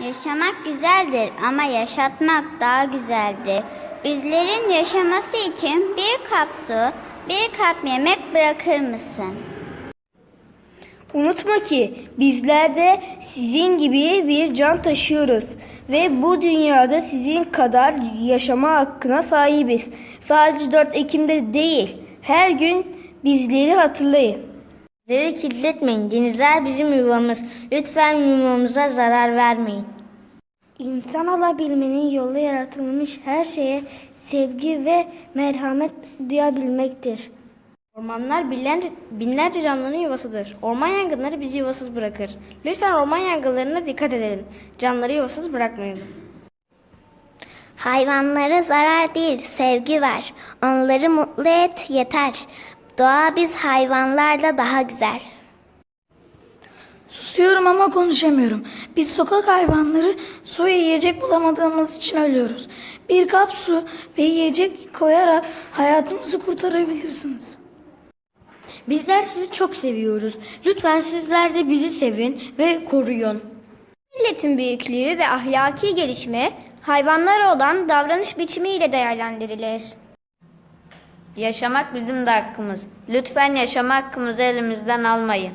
Yaşamak güzeldir ama yaşatmak daha güzeldir. Bizlerin yaşaması için bir kap su, bir kap yemek bırakır mısın? Unutma ki bizler de sizin gibi bir can taşıyoruz ve bu dünyada sizin kadar yaşama hakkına sahibiz. Sadece 4 Ekim'de değil, her gün bizleri hatırlayın. Bizleri kirletmeyin. Denizler bizim yuvamız. Lütfen yuvamıza zarar vermeyin. İnsan olabilmenin yolu yaratılmış her şeye sevgi ve merhamet duyabilmektir. Ormanlar binlerce, binlerce canlının yuvasıdır. Orman yangınları bizi yuvasız bırakır. Lütfen orman yangınlarına dikkat edelim. Canları yuvasız bırakmayalım. Hayvanlara zarar değil, sevgi ver. Onları mutlu et, yeter. Doğa biz hayvanlarla daha güzel. Susuyorum ama konuşamıyorum. Biz sokak hayvanları su ve yiyecek bulamadığımız için ölüyoruz. Bir kap su ve yiyecek koyarak hayatımızı kurtarabilirsiniz. Bizler sizi çok seviyoruz. Lütfen sizler de bizi sevin ve koruyun. Milletin büyüklüğü ve ahlaki gelişimi hayvanlara olan davranış biçimiyle değerlendirilir. Yaşamak bizim de hakkımız. Lütfen yaşama hakkımızı elimizden almayın.